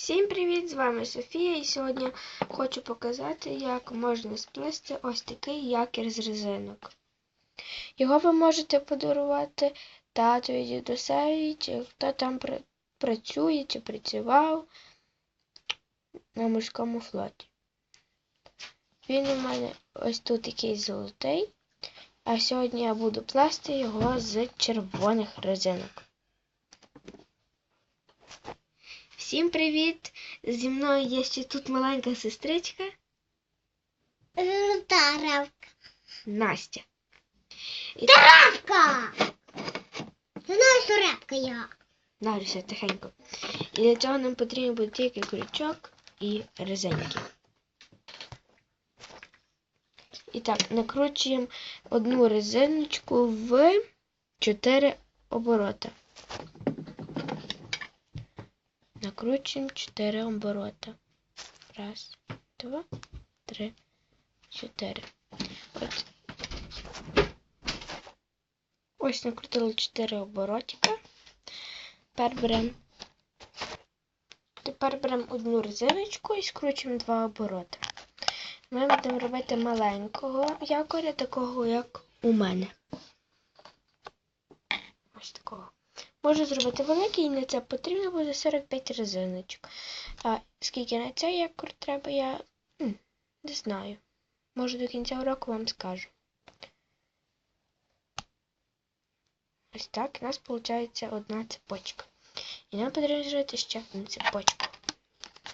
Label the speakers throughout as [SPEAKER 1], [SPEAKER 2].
[SPEAKER 1] Всім привіт! З вами Софія і сьогодні хочу показати, як можна сплести ось такий якір з резинок. Його ви можете подарувати татові, дідусеві, чи хто там працює чи працював на морському флоті. Він у мене ось тут якийсь золотий, а сьогодні я буду плести його з червоних резинок. Всім привіт! Зі мною є ще тут маленька сестричка
[SPEAKER 2] Таравка.
[SPEAKER 1] Настя. І
[SPEAKER 2] Таравка! Знаєш, репка я.
[SPEAKER 1] Нарися тихенько. І для цього нам потрібен буде тільки крючок і резинки. І так, накручуємо одну резиночку в 4 оборота. Накручуємо 4 оборота. Раз, два, три, чотири. От. Ось накрутили 4 оборотика. Тепер беремо Тепер беремо одну резиночку і скручуємо два обороти. Ми будемо робити маленького якоря, такого, як у мене. Ось такого. Можу зробити великий, і на це потрібно буде 45 резиночок. А скільки на цей якор треба, я не знаю. Може до кінця року вам скажу. Ось так у нас виходить одна цепочка. І нам потрібно зробити ще одну цепочку.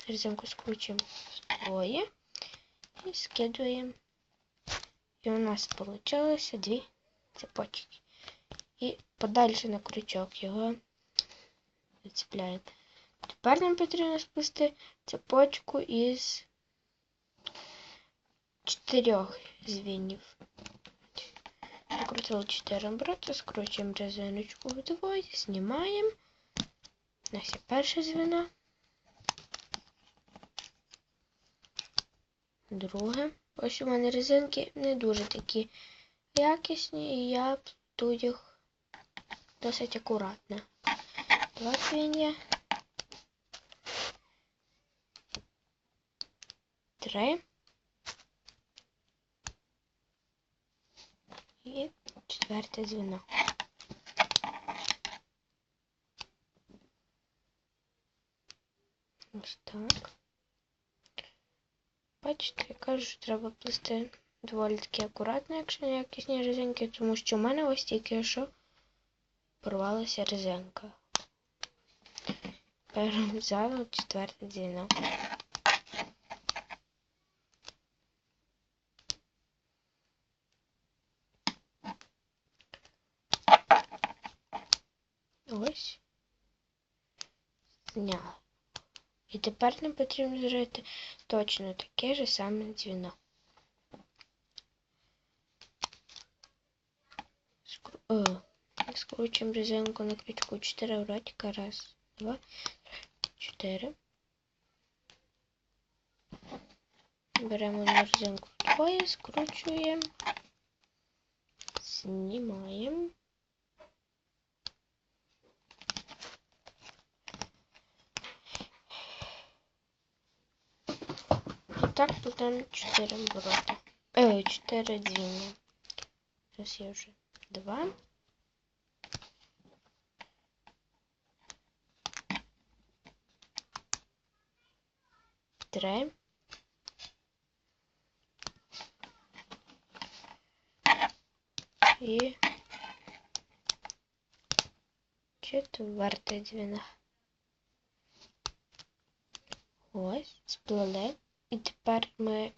[SPEAKER 1] Резинку скручуємо двоє і скидуємо. І у нас вийшло дві цепочки. І подальше на крючок його зацепляємо. Тепер нам потрібно сплести цепочку із чотирьох звінів. Накрутили 4 обороти, скручуємо резиночку вдвоє, знімаємо. У нас є перше звіно. Друге. Ось у мене резинки не дуже такі якісні, і я плету їх досить акуратно. Два звіння. Три. І четверте звіно. Ось так. Бачите, я кажу, що треба плести доволі таки акуратно, якщо не якісні резинки, тому що в мене ось тільки що порвалася резинка. Тепер взяла четверте дзвінок. Ось. Зняла. І тепер нам потрібно зробити точно таке ж саме дзвіно. Скру... Скручуємо резинку на крючку 4 уротика. Раз, два, чотири. Беремо одну резинку вдвоє, скручуємо, знімаємо. І так потім 4 обороти. Е, 4 дзвіння. Зараз я вже 2. Три. І четверте дзвіно. Ось, сплели. І тепер ми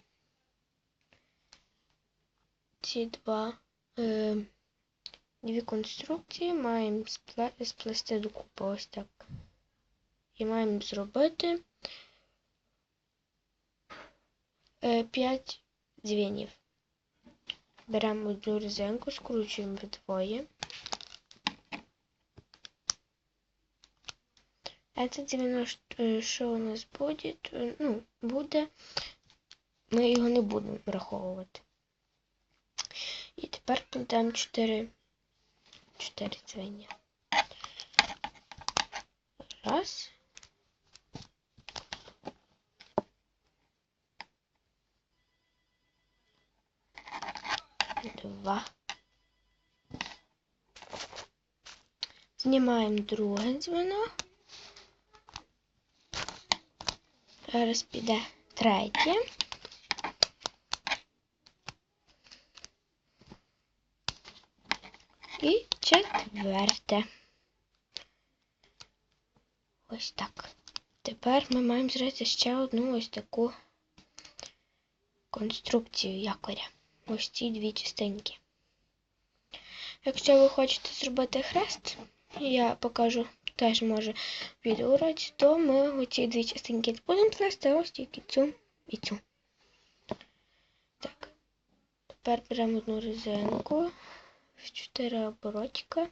[SPEAKER 1] ці два е, дві конструкції маємо спле- сплести докупи ось так. І маємо зробити е, 5 дзвінів. Беремо одну резинку, скручуємо вдвоє. Це дзвіно, е, що у нас буде, е, ну, буде, ми його не будемо враховувати. І тепер плетемо 4, 4 дзвіння. Раз. Два. Знімаємо друге дзвіно. Зараз піде третє. І четверте. Ось так. Тепер ми маємо зробити ще одну ось таку конструкцію якоря. Ось ці дві частинки. Якщо ви хочете зробити хрест, я покажу теж може відеоуроці, то ми оці дві частинки будемо плести, ось тільки цю і цю. Так. Тепер беремо одну резинку в 4 оборотика.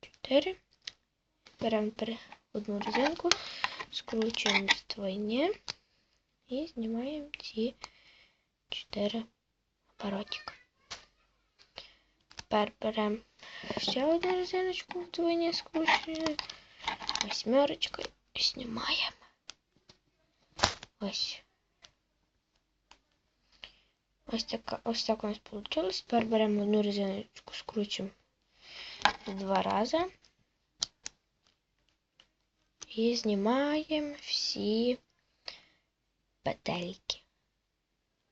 [SPEAKER 1] 4. Беремо одну резинку, скручуємо двойне і знімаємо ці 4 оборотика. Тепер беремо ще одну резиночку вдвоє скручуємо, восьмерочкою і знімаємо. Ось. Ось така, ось так у нас вийшло. Тепер беремо одну резиночку, скручуємо два рази. І знімаємо всі петельки.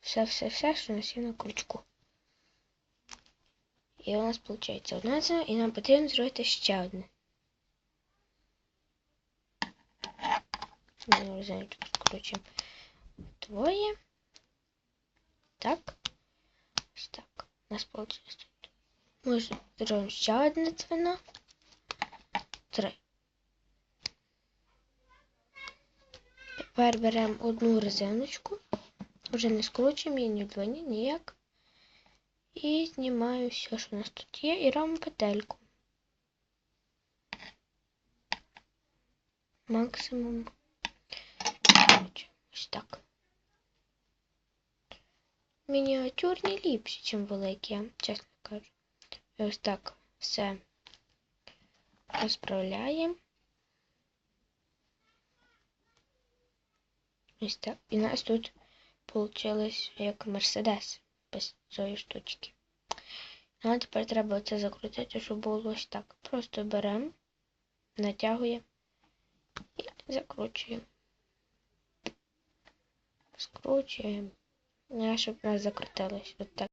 [SPEAKER 1] Все-все-все, що у нас є на крючку. І у нас виходить одна це, і нам потрібно зробити ще одне. Одну резиночку скручуємо двоє. Так. Так. У нас вийшло тут. Може, зробимо ще одне дзвіно. Три. Тепер беремо одну резиночку. Вже не скручуємо її ні вдвоє, ніяк. І знімаю все, що у нас тут є, і робимо петельку. Максимум. Ось так. Мініатюрні ліпші, ніж великі, чесно кажу. І ось так все розправляємо. Ось так. І нас тут вийшло як Мерседес без цієї штучки. Ну, а тепер треба це закрутити, щоб було ось так. Просто беремо, натягуємо і закручуємо. Скручуємо. Ну, щоб у нас закрутилось. От так.